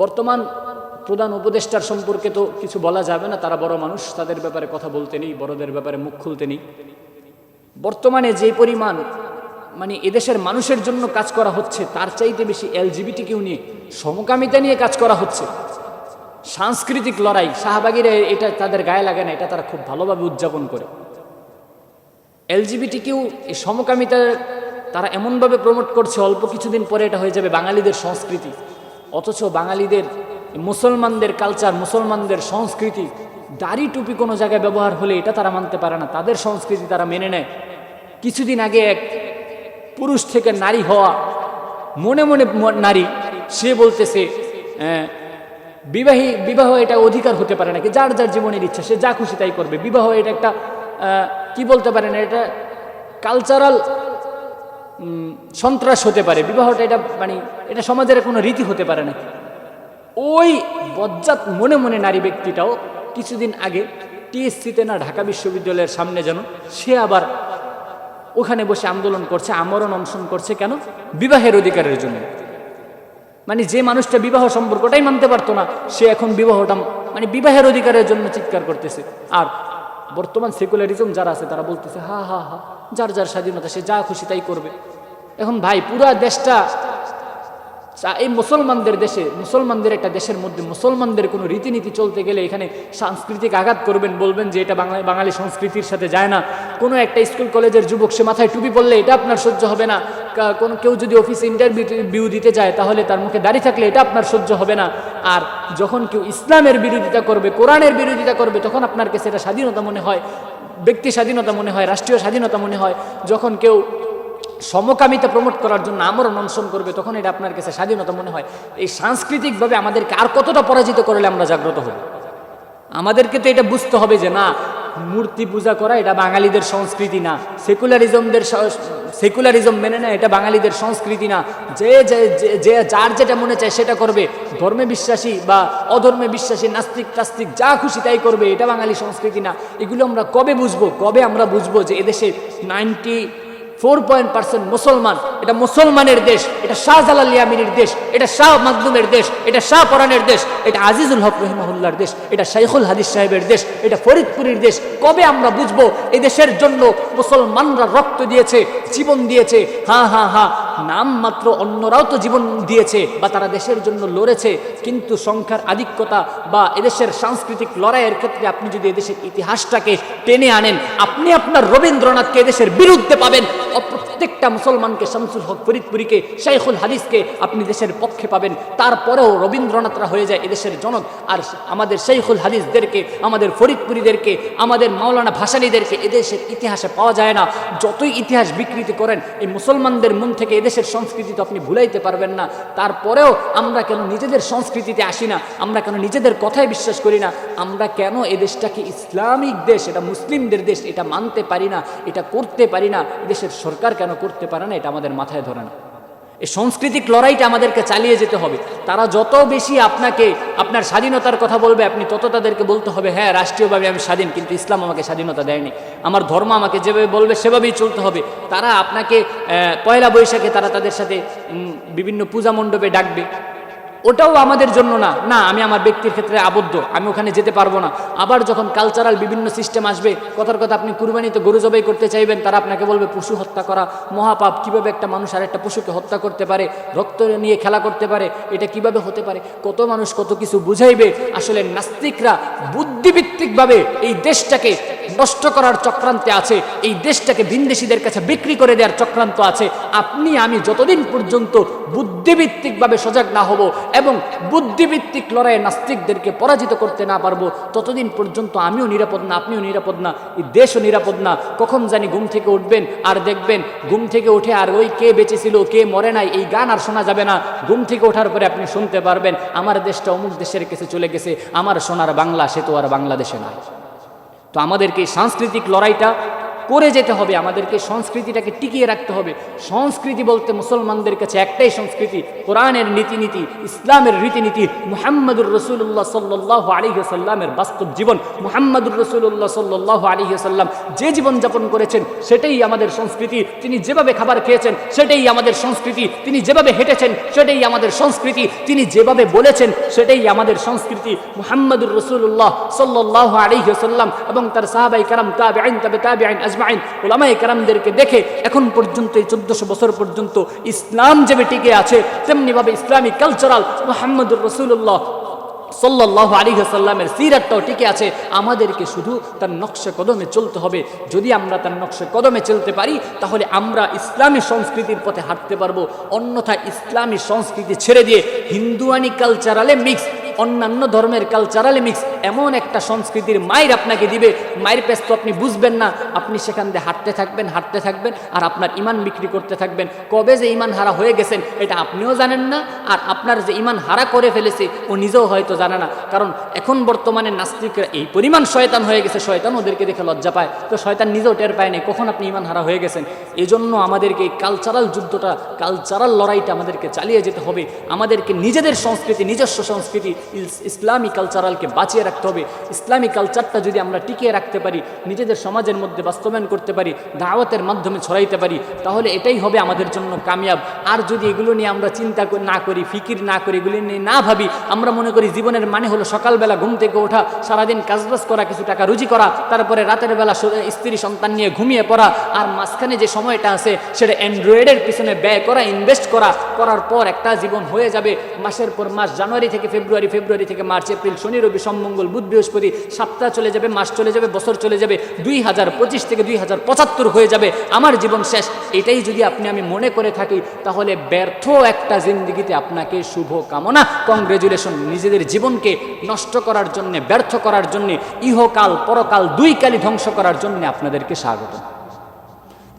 বর্তমান প্রধান উপদেষ্টার সম্পর্কে তো কিছু বলা যাবে না, তারা বড় মানুষ, তাদের ব্যাপারে কথা বলতে নেই, বড়দের ব্যাপারে মুখ খুলতে নেই। বর্তমানে যে পরিমাণ মানে এদেশের মানুষের জন্য কাজ করা হচ্ছে, তার চাইতে বেশি এলজিবিটি কেউ নিয়ে, সমকামিতা নিয়ে কাজ করা হচ্ছে। সাংস্কৃতিক লড়াই, শাহবাগিরা এটা তাদের গায়ে লাগে না, এটা তারা খুব ভালোভাবে উদযাপন করে। এলজিবিটি কেউ এই সমকামিতা তারা এমনভাবে প্রমোট করছে, অল্প কিছুদিন পরে এটা হয়ে যাবে বাঙালিদের সংস্কৃতি। অথচ বাঙালিদের, মুসলমানদের কালচার মুসলমানদের সংস্কৃতি দাড়ি টুপি কোনো জায়গায় ব্যবহার হলে এটা তারা মানতে পারে না। তাদের সংস্কৃতি তারা মেনে নেয়। কিছুদিন আগে এক পুরুষ থেকে নারী হওয়া, মনে মনে নারী, সে বলতেছে বিবাহী, বিবাহ এটা অধিকার হতে পারে নাকি? যার যার জীবনের ইচ্ছা, সে যা খুশি তাই করবে। বিবাহ এটা একটা কি বলতে পারে না? এটা কালচারাল সন্ত্রাস হতে পারে, বিবাহটা এটা মানে এটা সমাজের কোনো রীতি হতে পারে নাকি? ওই বজ্জাত মনে মনে নারী ব্যক্তিটাও কিছুদিন আগে টিএসসিতে না ঢাকা বিশ্ববিদ্যালয়ের সামনে যেন সে আবার ওখানে বসে আন্দোলন করছে, আমরণ অনশন করছে কেন? বিবাহের অধিকারের জন্য। মানে যে মানুষটা বিবাহ সম্পর্কটাই মানতে পারতো না, সে এখন বিবাহটা মানে বিবাহের অধিকারের জন্য চিৎকার করতেছে। আর বর্তমান সেকুলারিজম যারা আছে, তারা বলতেছে, হা হা হা, যার যার স্বাধীনতা, সে যা খুশি তাই করবে। এখন ভাই, পুরা দেশটা এই মুসলমানদের দেশে, মুসলমানদের একটা দেশের মধ্যে মুসলমানদের কোনো রীতিনীতি চলতে গেলে এখানে সাংস্কৃতিক আঘাত করবেন, বলবেন যে এটা বাংলা বাঙালি সংস্কৃতির সাথে যায় না। কোনো একটা স্কুল, কলেজের যুবক সে মাথায় টুপি পড়লে এটা আপনার সহ্য হবে না। কোনো কেউ যদি অফিসে ইন্টারভিউ দিতে যায়, তাহলে তার মুখে দাঁড়িয়ে থাকলে এটা আপনার সহ্য হবে না। আর যখন কেউ ইসলামের বিরোধিতা করবে, কোরআনের বিরোধিতা করবে, তখন আপনার কাছে এটা স্বাধীনতা মনে হয়, ব্যক্তি স্বাধীনতা মনে হয়, রাষ্ট্রীয় স্বাধীনতা মনে হয়। যখন কেউ সমকামিতা প্রমোট করার জন্য আমরণ অনশন করবে, তখন এটা আপনার কাছে স্বাধীনতা মনে হয়। এই সাংস্কৃতিকভাবে আমাদেরকে আর কতটা পরাজিত করলে আমরা জাগ্রত হব? আমাদেরকে তো এটা বুঝতে হবে যে না, মূর্তি পূজা করা এটা বাঙালিদের সংস্কৃতি না, সেকুলারিজমদের সেকুলারিজম মেনে নেয় এটা বাঙালিদের সংস্কৃতি না। যে, যে- যার যেটা মনে চায় সেটা করবে। ধর্মে বিশ্বাসী বা অধর্মে বিশ্বাসী, নাস্তিক টাস্তিক যা খুশি তাই করবে, এটা বাঙালি সংস্কৃতি না। এগুলো আমরা কবে বুঝব? কবে আমরা বুঝব যে এদেশে নাইনটি ফোর পয়েন্ট পার্সেন্ট মুসলমান। এটা মুসলমানের দেশ, এটা শাহজালাল ইয়ামিনীর দেশ, এটা শাহ মাকদুমের দেশ, এটা শাহ পরানের দেশ, এটা আজিজুল হক রহমাহুল্লার দেশ, এটা শাইখুল হাদিস সাহেবের দেশ, এটা ফরিদপুরের দেশ। কবে আমরা বুঝব এই দেশের জন্য মুসলমানরা রক্ত দিয়েছে, জীবন দিয়েছে? হ্যাঁ হ্যাঁ হ্যাঁ নাম মাত্র অন্যরাও তো জীবন দিয়েছে বা তারা দেশের জন্য লড়েছে, কিন্তু সংখ্যার আধিক্যতা বা এদেশের সাংস্কৃতিক লড়াইয়ের ক্ষেত্রে আপনি যদি এদেশের ইতিহাসটাকে টেনে আনেন, আপনি আপনার রবীন্দ্রনাথকে এদেশের বিরুদ্ধে পাবেন। প্রত্যেকটা মুসলমানকে শামসুল হক ফরিদপুরীকে, শাইখুল হাদিসকে আপনি দেশের পক্ষে পাবেন। তারপরেও রবীন্দ্রনাথরা হয়ে যায় এদেশের জনক। আর আমাদের শাইখুল হাদিসদেরকে, আমাদের ফরিদপুরীদেরকে, আমাদের মাওলানা ভাসানীদেরকে এদেশের ইতিহাসে পাওয়া যায় না। যতই ইতিহাস বিকৃতি করেন, এই মুসলমানদের মন থেকে এদেশের সংস্কৃতি তো আপনি ভুলাইতে পারবেন না। তারপরেও আমরা কেন নিজেদের সংস্কৃতিতে আসি না? আমরা কেন নিজেদের কথায় বিশ্বাস করি না? আমরা কেন এদেশটাকে ইসলামিক দেশ, এটা মুসলিমদের দেশ, এটা মানতে পারি না, এটা করতে পারি না? দেশের সরকার কেন করতে পারে না, এটা আমাদের মাথায় ধরে না। এই সাংস্কৃতিক লড়াইটা আমাদেরকে চালিয়ে যেতে হবে। তারা যত বেশি আপনাকে, আপনার স্বাধীনতার কথা বলবে, আপনি তত তাদেরকে বলতে হবে হ্যাঁ রাষ্ট্রীয়ভাবে আমি স্বাধীন, কিন্তু ইসলাম আমাকে স্বাধীনতা দেয়নি। আমার ধর্ম আমাকে যেভাবে বলবে, সেভাবেই চলতে হবে। তারা আপনাকে পয়লা বৈশাখে তারা তাদের সাথে বিভিন্ন পূজা মণ্ডপে ডাকবে। ওটাও আমাদের জন্য না। না, আমি আমার ব্যক্তির ক্ষেত্রে আবদ্ধ, আমি ওখানে যেতে পারব না। আবার যখন কালচারাল বিভিন্ন সিস্টেম আসবে, কথার কথা আপনি কুরবানিতে গরু জবাই করতে চাইবেন, তারা আপনাকে বলবে, পশু হত্যা করা, মহাপাপ, কীভাবে একটা মানুষ আর একটা পশুকে হত্যা করতে পারে, রক্ত নিয়ে খেলা করতে পারে, এটা কীভাবে হতে পারে? কত মানুষ কত কিছু বুঝাইবে। আসলে নাস্তিকরা বুদ্ধিভিত্তিকভাবে এই দেশটাকে নষ্ট করার চক্রান্তে আছে। এই দেশটাকে ভিনদেশীদের কাছে বিক্রি করে দেওয়ার চক্রান্ত আছে। আপনি, আমি যতদিন পর্যন্ত বুদ্ধিভিত্তিকভাবে সজাগ না হব এবং বুদ্ধিভিত্তিক লড়াইয়ে নাস্তিকদেরকে পরাজিত করতে না পারব, ততদিন পর্যন্ত আমিও নিরাপদ না, আপনিও নিরাপদ না, এই দেশও নিরাপদ না। কখন জানি ঘুম থেকে উঠবেন আর দেখবেন ঘুম থেকে উঠে আর ওই কে বেঁচেছিল কে মরে নাই, এই গান আর শোনা যাবে না। ঘুম থেকে ওঠার পরে আপনি শুনতে পারবেন, আমার দেশটা অমুক দেশের কাছে চলে গেছে, আমার সোনার বাংলা, সে তো আর বাংলাদেশে নয় তো আমাদেরকে সাংস্কৃতিক লড়াইটা করে যেতে হবে। আমাদেরকে সংস্কৃতিটাকে টিকিয়ে রাখতে হবে। সংস্কৃতি বলতে মুসলমানদের কাছে একটাই সংস্কৃতি, কোরআনের নীতিনীতি, ইসলামের রীতিনীতি, মুহাম্মদুর রসুল্লাহ সাল্লাহ আলিহাসাল্লামের বাস্তব জীবন। মুহাম্মদুর রসুল্লাহ সাল্লাহ আলিহাসাল্লাম যে জীবন যাপন করেছেন, সেটাই আমাদের সংস্কৃতি। তিনি যেভাবে খাবার খেয়েছেন, সেটাই আমাদের সংস্কৃতি। তিনি যেভাবে হেঁটেছেন, সেটাই আমাদের সংস্কৃতি। তিনি যেভাবে বলেছেন, সেটাই আমাদের সংস্কৃতি। মুহাম্মদুর রসুল্লাহ সাল্লাহ আলিহাসাল্লাম এবং তার সাহাবাই কারাম তাবে আইন তবে তাবে আইন আজমাইন ওলামাই কারামদেরকে দেখে এখন পর্যন্ত, এই চোদ্দশো বছর পর্যন্ত ইসলাম যেভাবে টিকে আছে, তেমনিভাবে ইসলামী কালচারাল মোহাম্মদুর রসুল্লাহ সাল্লাহ আলী সাল্লামের সিরাতটাও টিকে আছে। আমাদেরকে শুধু তার নকশে কদমে চলতে হবে। যদি আমরা তার নকশে কদমে চলতে পারি, তাহলে আমরা ইসলামী সংস্কৃতির পথে হাঁটতে পারব। অন্যথায় ইসলামী সংস্কৃতি ছেড়ে দিয়ে হিন্দুয়ানি কালচারালে মিক্স অন্যান্য ধর্মের কালচারালে মিক্স এমন একটা সংস্কৃতির মায়ের আপনাকে দিবে, মায়ের পেস তো আপনি বুঝবেন না, আপনি সেখান দিয়ে হাঁটতে থাকবেন হাঁটতে থাকবেন, আর আপনার ইমান বিক্রি করতে থাকবেন। কবে যে ইমান হারা হয়ে গেছেন, এটা আপনিও জানেন না, আর আপনার যে ইমান হারা করে ফেলেছে, ও নিজেও হয়তো জানে না। কারণ এখন বর্তমানে নাস্তিকরা এই পরিমাণ শয়তান হয়ে গেছে, শয়তান ওদেরকে দেখে লজ্জা পায়। তো শয়তান নিজেও টের পায় না কখন আপনি ইমান হারা হয়ে গেছেন? এজন্য আমাদেরকে এই কালচারাল যুদ্ধটা কালচারাল লড়াইটা আমাদেরকে চালিয়ে যেতে হবে। আমাদেরকে নিজেদের সংস্কৃতি, নিজস্ব সংস্কৃতি ইসলামী কালচারালকে বাঁচিয়ে রাখতে হবে। ইসলামী কালচারটা যদি আমরা টিকিয়ে রাখতে পারি, নিজেদের সমাজের মধ্যে বাস্তবায়ন করতে পারি, দাওয়াতের মাধ্যমে ছড়াইতে পারি, তাহলে এটাই হবে আমাদের জন্য কামিয়াব। আর যদি এগুলো নিয়ে আমরা চিন্তা না করি, ফিকির না করি, এগুলি নিয়ে না ভাবি, আমরা মনে করি জীবনের মানে হলো সকালবেলা ঘুম থেকে ওঠা, সারাদিন কাজবাজ করা, কিছু টাকা রুজি করা, তারপরে রাতের বেলা স্ত্রী সন্তান নিয়ে ঘুমিয়ে পড়া, আর মাঝখানে যে সময়টা আছে, সেটা অ্যান্ড্রয়েডের পিছনে ব্যয় করা ইনভেস্ট করা, করার পর একটা জীবন হয়ে যাবে। মাসের পর মাস, জানুয়ারি থেকে ফেব্রুয়ারি ফেব্রুয়ারি থেকে মার্চ, এপ্রিল, শনি, রবি সোমমঙ্গল বুধ, বৃহস্পতি, সপ্তাহ চলে যাবে, মাস চলে যাবে, বছর চলে যাবে, দুই হাজার পঁচিশ থেকে দুই হাজার পঁচাত্তর হয়ে যাবে। আমার জীবন শেষ। এটাই যদি আপনি আমি মনে করে থাকি, তাহলে ব্যর্থ একটা জিন্দগিতে আপনাকে শুভ কামনা। কংগ্রেচুলেশন নিজেদের জীবনকে নষ্ট করার জন্যে, ব্যর্থ করার জন্যে, ইহকাল, পরকাল দুই কালই ধ্বংস করার জন্যে আপনাদেরকে স্বাগত।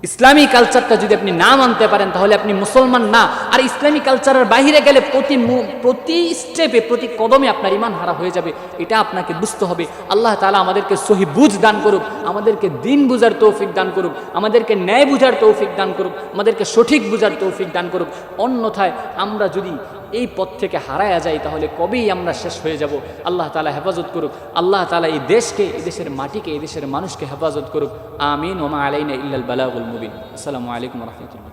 ইসলামী কালচারটা যদি আপনি না মানতে পারেন, তাহলে আপনি মুসলমান না। আর ইসলামী কালচারের বাইরে গেলে প্রতি প্রতি স্টেপে প্রতি কদমে আপনার ইমান হারা হয়ে যাবে। এটা আপনাকে বুঝতে হবে। আল্লাহ তালা আমাদেরকে সহি বুঝ দান করুক, আমাদেরকে দিন বুঝার তৌফিক দান করুক, আমাদেরকে ন্যায় বুঝার তৌফিক দান করুক, আমাদেরকে সঠিক বুঝার তৌফিক দান করুক। অন্যথায় আমরা যদি এই পথ থেকে হারায়া যাই, তাহলে কবেই আমরা শেষ হয়ে যাব? আল্লাহ তালা হেফাজত করুক। আল্লাহ তালা এই দেশকে, এই দেশের মাটিকে, এই দেশের মানুষকে হেফাজত করুক। আমিন ওমা আলাইনা ইল্লাল বালাগুল মুবিন। আসসালামু আলাইকুম রহমতুল্লাহ।